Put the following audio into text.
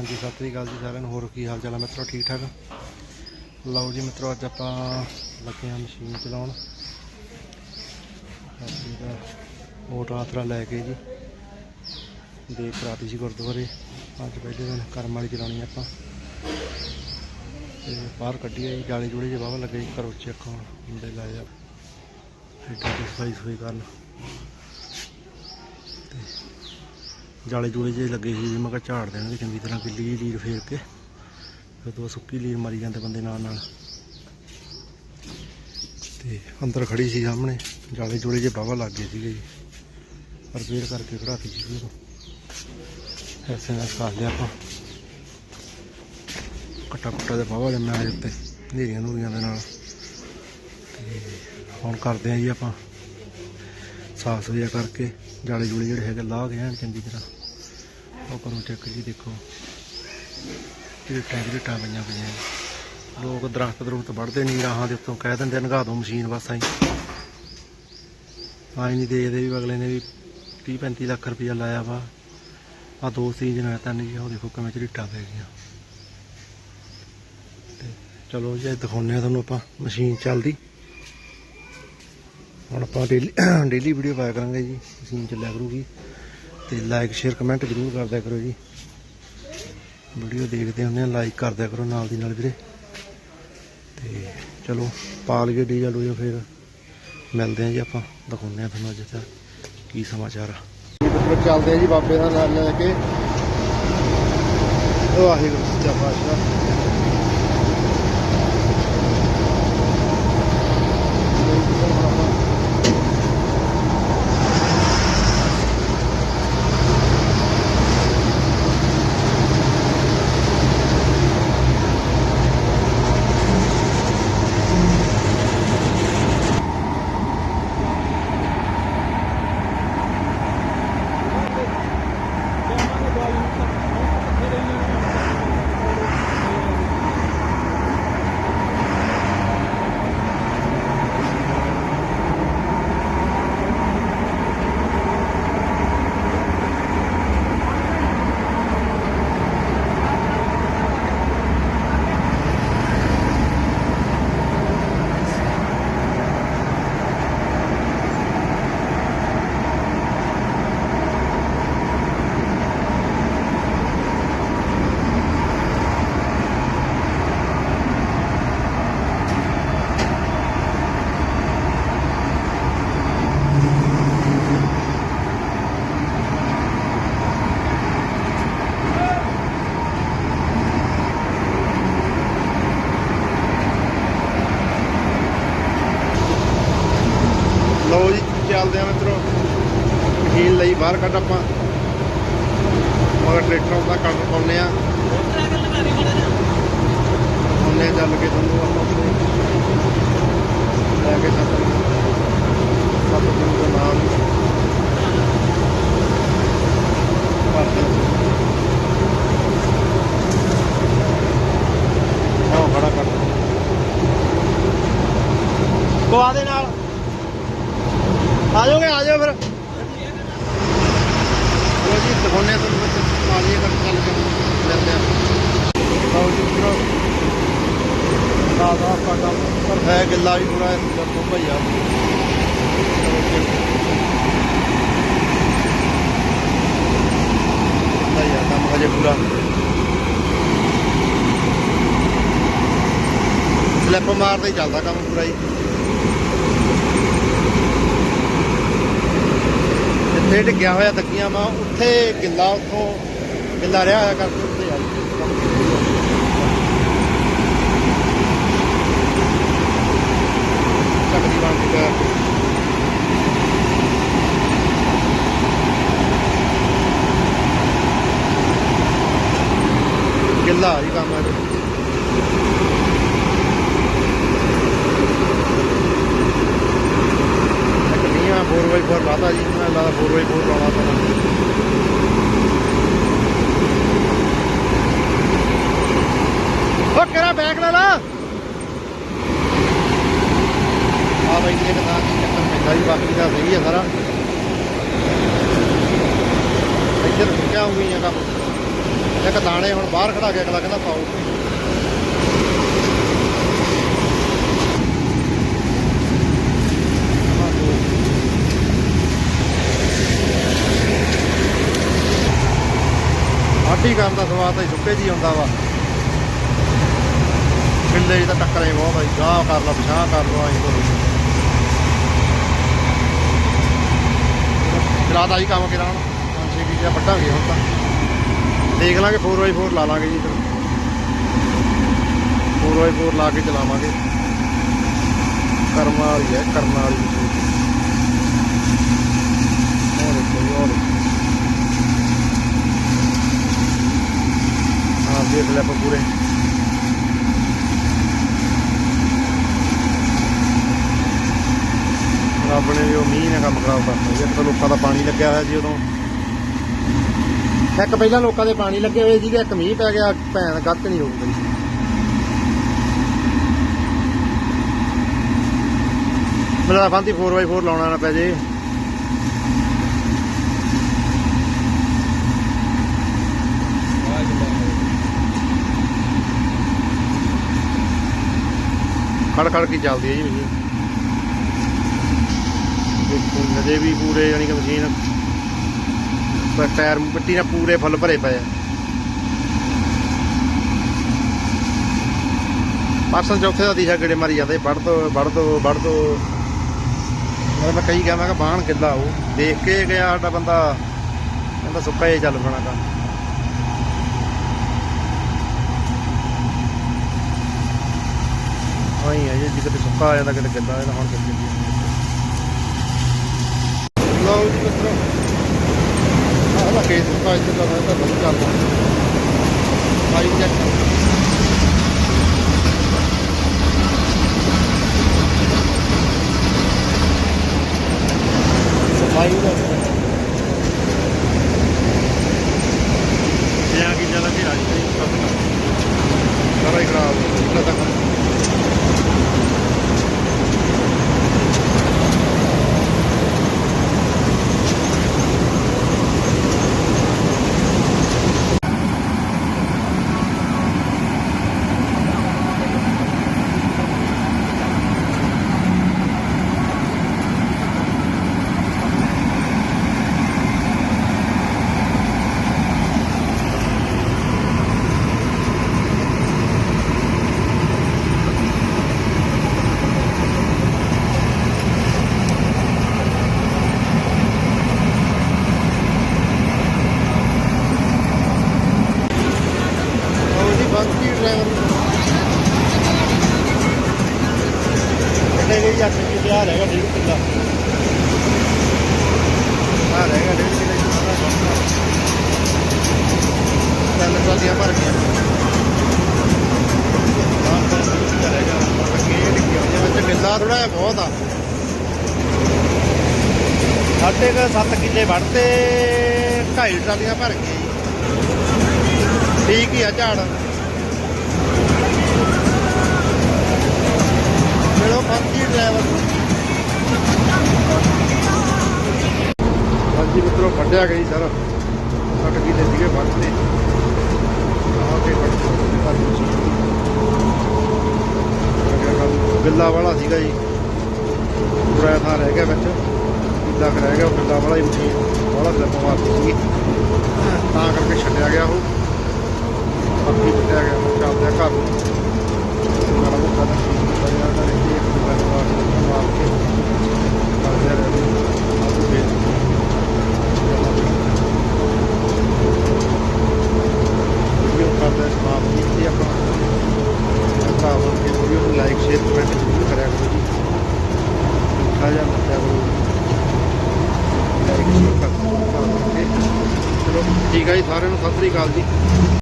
ਹਾਂਜੀ, ਸਤਿ ਸ੍ਰੀ ਅਕਾਲ ਜੀ ਸਾਰਿਆਂ ਨੂੰ। ਹੋਰ ਕੀ ਹਾਲ ਚਾਲ ਹੈ ਮਿੱਤਰੋ? ਠੀਕ ਠਾਕ? ਲਓ ਜੀ ਮਿੱਤਰੋ, ਅੱਜ ਆਪਾਂ ਲੱਗੇ ਹਾਂ ਮਸ਼ੀਨ ਚਲਾਉਣ। ਅਸੀਂ ਦਾ ਮੋਟਰ ਆਸਰਾ ਲੈ ਕੇ ਜੀ ਦੇ ਕਰਾਤੀ ਸੀ ਗੁਰਦੁਆਰੇ। ਅੱਜ ਪਹਿਲੇ ਦਿਨ ਕਰਮ ਵਾਲੀ ਚਲਾਉਣੀ ਆਪਾਂ। ਤੇ ਬਾਹਰ ਕੱਢੀ ਆ ਜੀ ਜਾਲੇ ਜੁੜੇ ਜੇ ਵਾਹਵਾ ਲੱਗੇ ਜੀ, ਘਰੋਂ ਚੈੱਕ ਹੁਣ, ਮੁੰਡੇ ਲਾਏ ਆ। ਇੱਦਾਂ ਦੀ ਸਫ਼ਾਈ ਸਫ਼ਾਈ ਕਰਨ ਤੇ ਜਾਲੇ ਜੂਲੇ ਜੇ ਲੱਗੇ ਸੀ ਜੀ ਮੈਂ ਕਿਹਾ ਝਾੜ ਦੇਣਗੇ ਚੰਗੀ ਤਰ੍ਹਾਂ ਗਿੱਲੀ ਜਿਹੀ ਲੀਰ ਫੇਰ ਕੇ। ਫਿਰ ਤੋਂ ਸੁੱਕੀ ਲੀਰ ਮਾਰੀ ਜਾਂਦੇ ਬੰਦੇ ਨਾਲ ਨਾਲ। ਤੇ ਅੰਦਰ ਖੜੀ ਸੀ ਸਾਹਮਣੇ, ਜਾਲੇ ਜੂਲੇ ਜੇ ਬਾਵਾ ਲੱਗ ਗਏ ਸੀਗੇ ਜੀ। ਰਿਪੇਅਰ ਕਰਕੇ ਖੜਾਤੀ ਸੀ ਉਹ ਐਸੇ ਨਾਲ ਕਰ ਲਿਆ ਆਪਾਂ। ਕੱਟਾ ਕੁੱਟਾ ਦੇ ਬਾਵਾ ਜੰਮਿਆ ਇਹਦੇ ਉੱਤੇ, ਹਨੇਰੀਆਂ ਨੂਰੀਆਂ ਦੇ ਨਾਲ। ਤੇ ਹੁਣ ਕਰਦੇ ਆ ਜੀ ਆਪਾਂ। ਸਾਫ਼ ਸੁਥਰਾ ਕਰਕੇ ਜਾਲੇ ਜੂਲੇ ਜਿਹੜੇ ਹੈਗੇ ਲਾਹ ਕੇ ਐਨ ਚੰਗੀ ਤਰ੍ਹਾਂ। ਉਹ ਕਰੋ ਚੈੱਕ ਜੀ ਦੇਖੋ। ਜਿਹੜੇ ਟੈਂਕ ਟਾਂ ਪਈਆਂ ਪਈਆਂ ਨੇ। ਲੋਕ ਦਰਖਤ ਦਰਖਤ ਵੱਢਦੇ ਨਹੀਂ, ਰਾਹਾਂ ਦੇ ਉੱਤੋਂ ਕਹਿ ਦਿੰਦੇ ਨਗਾ ਦੋ ਮਸ਼ੀਨ ਬਸ ਆਈ। ਆਈ ਨਹੀਂ ਦੇਖਦੇ ਵੀ ਅਗਲੇ ਨੇ ਵੀ 30 35 ਲੱਖ ਰੁਪਇਆ ਲਾਇਆ ਵਾ। ਆ ਦੋ ਸੀਜ਼ਨ ਹੋਇਆ ਤਾਂ ਨਹੀਂ ਉਹ ਦੇਖੋ ਕਿਵੇਂ ਝਰੀਟਾਂ ਪੈ ਗਈਆਂ। ਤੇ ਚਲੋ ਜੀ, ਅੱਜ ਦਿਖਾਉਂਦੇ ਆ ਤੁਹਾਨੂੰ ਆਪਾਂ ਮਸ਼ੀਨ ਚੱਲਦੀ। ਹੁਣ ਆਪਾਂ ਡੇਲੀ ਡੇਲੀ ਵੀਡੀਓ ਪਾਇਆ ਕਰਾਂਗੇ ਜੀ, ਮਸ਼ੀਨ ਚੱਲਿਆ ਕਰੂਗੀ। ਤੇ ਲਾਈਕ ਸ਼ੇਅਰ ਕਮੈਂਟ ਜ਼ਰੂਰ ਕਰਦਿਆ ਕਰੋ ਜੀ। ਵੀਡੀਓ ਦੇਖਦੇ ਹੁੰਦੇ ਆ ਲਾਈਕ ਕਰਦਿਆ ਕਰੋ ਨਾਲ ਦੀ ਨਾਲ ਵੀਰੇ। ਤੇ ਚਲੋ ਪਾ ਲਈਏ ਡੀਜ਼ਲ ਡੂਜਲ ਫਿਰ ਮਿਲਦੇ ਆ ਜੀ ਆਪਾਂ, ਦਿਖਾਉਂਦੇ ਆ ਤੁਹਾਨੂੰ ਅੱਜ ਦਾ ਕੀ ਸਮਾਚਾਰ ਆ। ਚੱਲਦੇ ਆ ਜੀ ਬਾਬੇ ਦਾ ਨਾਲ ਲੈ ਕੇ। ਵਾਹਿਗੁਰੂ ਸੱਚਾ ਪਾਤਸ਼ਾਹ ਲਓ ਜੀ ਚੱਲਦੇ ਆ ਮਿੱਤਰੋ ਮਸ਼ੀਨ ਲਈ ਆਪਾਂ। ਮਗਰ ਟਰੈਕਟਰ ਆਉਂਦਾ ਕੱਢ ਪਾਉਨੇ ਆ। ਪਾਉਨੇ ਚੱਲ ਕੇ ਤੁਹਾਨੂੰ ਆਪਾਂ ਲੈ ਕੇ ਸੱਤ ਸੱਤ ਦਾ ਨਾਮ ਭਰਦੇ ਆਹ ਖੜਾ ਕਰ। ਕੋ ਦੇ ਨਾਲ। ਆ ਜਾਓਗੇ, ਆ ਜਾਓ ਫਿਰ ਚਲੋ ਜੀ ਦਿਖਾਉਂਦੇ ਆ ਤੁਹਾਨੂੰ ਵਿੱਚ ਆ ਜਾਈਏ ਕਰ ਚੱਲ ਕੇ ਲੈਂਦੇ ਆ ਲਓ ਜੀ ਮਿੱਤਰੋ ਸਾਦਾ ਸਾਡਾ ਪਰ ਹੈ ਗਿੱਲਾ ਵੀ ਪੂਰਾ ਜਦੋਂ ਭਈਆ ਭਈਆ ਸਲਿੱਪ ਮਾਰਦਾ ਹੀ ਚੱਲਦਾ ਕੰਮ ਪੂਰਾ ਹੀ। ਜਿੱਥੇ ਡਿੱਗਿਆ ਹੋਇਆ ਤੱਕੀਆਂ ਵਾ, ਉੱਥੇ ਗਿੱਲਾ ਉੱਥੋਂ ਗਿੱਲਾ ਰਿਹਾ ਹੋਇਆ ਕਰਕੇ ਉੱਥੇ ਆਈ ਚੱਕਦੀ ਬਣ ਕੇ ਪੈਰ ਤੇ। ਗਿੱਲਾ ਹੀ ਕੰਮ ਹੈ ਇੱਕ ਨੀਹਾਂ 4x4 ਲਾਤਾ ਜੀ ਮੈਂ ਲਾਦਾ 4x4 ਲਾਉਣਾ ਤਾਂ ਉਹ ਕਿਹੜਾ ਬੈਗ ਲੈ ਲਾ ਆ ਬਈ ਇਹ ਤਾਂ ਚੱਕਰ ਪੈਂਦਾ ਜੀ ਬਾਕੀ ਦਾ ਸਹੀ ਹੈ ਸਾਰਾ ਇੱਧਰ ਕਿਆ ਹੋਈ ਆ ਕੰਮ ਇੱਕ ਦਾਣੇ ਹੁਣ ਬਾਹਰ ਖੜਾ ਕੇ ਅਗਲਾ ਕਹਿੰਦਾ ਪਾਓ। ਆਟੀ ਕਰਨ ਦਾ ਸਵਾਦ ਤਾਂ ਸੁੱਕੇ ਜੀ ਆਉਂਦਾ ਵਾ। ਕਿੱਲੇ ਜੀ ਤਾਂ ਟੱਕਰੇ ਬਹੁਤ ਆ ਗਾਹ ਕਰ ਲਾ ਪਿਛਾਂ ਕਰ ਲਓ ਐਂ ਕਰੋ ਚਲਾਦਾ ਜੀ ਕੰਮ ਕਰਾਂ ਪੰਜ ਛੇ ਕਿੱਲੇ ਵੱਢਾਂਗੇ ਹੁਣ ਤਾਂ ਦੇਖ ਲਾਂਗੇ 4x4 ਲਾ ਲਾਂਗੇ ਜੀ ਫਿਰ। 4x4 ਲਾ ਕੇ ਚਲਾਵਾਂਗੇ। ਕਰਮਾ ਵਾਲੀ ਹੈ, ਕਰਮਾ ਵਾਲੀ ਹੋਰ ਦੇਖੋ ਹੋਰ ਦੇਖੋ। ਹਾਂ ਦੇਖ ਲੈ ਪੂਰੇ। ਰੱਬ ਨੇ ਵੀ ਉਹ ਮੀਂਹ ਨੇ ਕੰਮ ਖਰਾਬ ਕਰਤਾ ਜੇ ਲੋਕਾਂ ਦਾ ਪਾਣੀ ਲੱਗਿਆ ਹੋਇਆ ਜੀ ਉਦੋਂ। ਇੱਕ ਪਹਿਲਾਂ ਲੋਕਾਂ ਦੇ ਪਾਣੀ ਲੱਗੇ ਹੋਏ ਸੀਗੇ, ਇੱਕ ਮੀਂਹ ਪੈ ਗਿਆ, ਭੈਣ ਗੱਤ ਨਹੀਂ ਹੋਊ ਗਈ ਮੇਰਾ ਫਾਂਤੀ 4x4 ਲਾਉਣਾ ਨਾ ਪੈ ਜੇ। ਖੜ ਖੜ ਕੇ ਚੱਲਦੀ ਹੈ ਜੀ। ਮਸ਼ੀਨ ਦੇਖੋ, ਨਦੇ ਵੀ ਪੂਰੇ, ਯਾਨੀ ਕਿ ਮਸ਼ੀਨ ਟਾਇਰ ਮਿੱਟੀ ਨਾਲ ਪੂਰੇ ਫੁੱਲ ਭਰੇ ਪਏ ਆ। ਪਰਸਨ ਚੌਥੇ ਦਾ ਦੀਸ਼ਾ ਗੇੜੇ ਮਾਰੀ ਜਾਂਦੇ ਵੜ ਦੋ ਵੜ ਦੋ ਵੜ ਦੋ। ਮੈਂ ਕਈ ਗਿਆ, ਮੈਂ ਕਿਹਾ ਬਾਹਣ ਕਿੱਲਾ ਉਹ ਦੇਖ ਕੇ ਗਿਆ ਸਾਡਾ ਬੰਦਾ। ਕਹਿੰਦਾ ਸੁੱਕਾ ਹੀ ਚੱਲ ਪੈਣਾ ਕੰਮ। ਆਈ ਹੈ ਜੀ ਕਿਤੇ ਸੁੱਕਾ ਆ ਜਾਂਦਾ, ਕਿਤੇ ਕਿੱਲਾ ਇਹਦਾ ਹੁਣ ਕਿੱਥੇ ਲਓ ਜੀ ਮਿੱਤਰੋ। ਆਹ ਲਾ ਕੇ ਇੱਥੇ ਦਾ ਮੈਂ ਤਾਂ ਬਹੁਤ ਚੱਲਦਾ ਚੈੱਕ ਸਫ਼ਾਈ ਦਾ ਜਿਆ ਕੀ ਜਲਾ ਦੀ ਰਾਜੀ ਕਰੀ ਸਭ ਦਾ ਸਾਰਾ ਹੀ ਖਰਾਬ ਹੋ ਗਿਆ ਤੱਕ ਉਹ ਜੀ ਬੰਕੀ ਡਰਾਈਵਰ ਕਿੰਨੇ ਗਈ ਜੱਟ ਕੀ ਹੈਗਾ ਡੇਢ ਕਿੱਲਾ। ਆ ਰਹੇਗਾ ਡੇਢ ਕਿੱਲੇ ਤਿੰਨ ਟਰਾਲੀਆਂ ਭਰ ਗਈਆਂ। ਆਹ ਤਾਂ ਕਰੇਗਾ ਅੱਗੇ ਲਿਖੀ ਹੋਈ ਵਿੱਚ ਬਿੱਲਾ ਥੋੜਾ ਜਿਹਾ ਬਹੁਤ ਆ। ਸਾਡੇ ਕੋਲ ਸੱਤ ਕਿੱਲੇ ਵੜਤੇ ਢਾਈ ਟਰਾਲੀਆਂ ਭਰ ਗਈਆਂ ਠੀਕ ਹੀ ਆ ਝਾੜ। ਮਿਲੋ ਫੰਕੀ ਡਰਾਈਵਰ ਹਾਂਜੀ ਮਿੱਤਰੋ ਵੱਢਿਆ ਗਈ ਸਰ। ਸੱਟ ਕਿਲੇ ਸੀਗੇ ਵੱਢਦੇ ਆ ਕੇ ਬਿੱਲਾ ਵਾਲਾ ਸੀਗਾ ਜੀ। ਪੂਰਾ ਥਾਂ ਰਹਿ ਗਿਆ ਵਿੱਚ। ਬਿੱਲਾ ਕੁ ਰਹਿ ਗਿਆ, ਉਹ ਬਿੱਲਾ ਵਾਲਾ ਹੀ ਮਸ਼ੀਨ ਵਾਲਾ ਸਲਿੱਪ ਮਾਰਦੀ ਸੀਗੀ। ਤਾਂ ਕਰਕੇ ਛੱਡਿਆ ਗਿਆ ਉਹ। ਬਾਕੀ ਛੱਡਿਆ ਗਿਆ ਹੁਣ ਚੱਲਦੇ ਘਰ ਨੂੰ। ਮਾੜਾ ਮੋਟਾ ਤਾਂ ਠੀਕ ਕੀਤਾ ਯਾਰ ਤਾਂ ਦੇਖੀ ਇੱਕ ਮਾਰ ਕੇ ਕਰਦੇ ਰਹੇ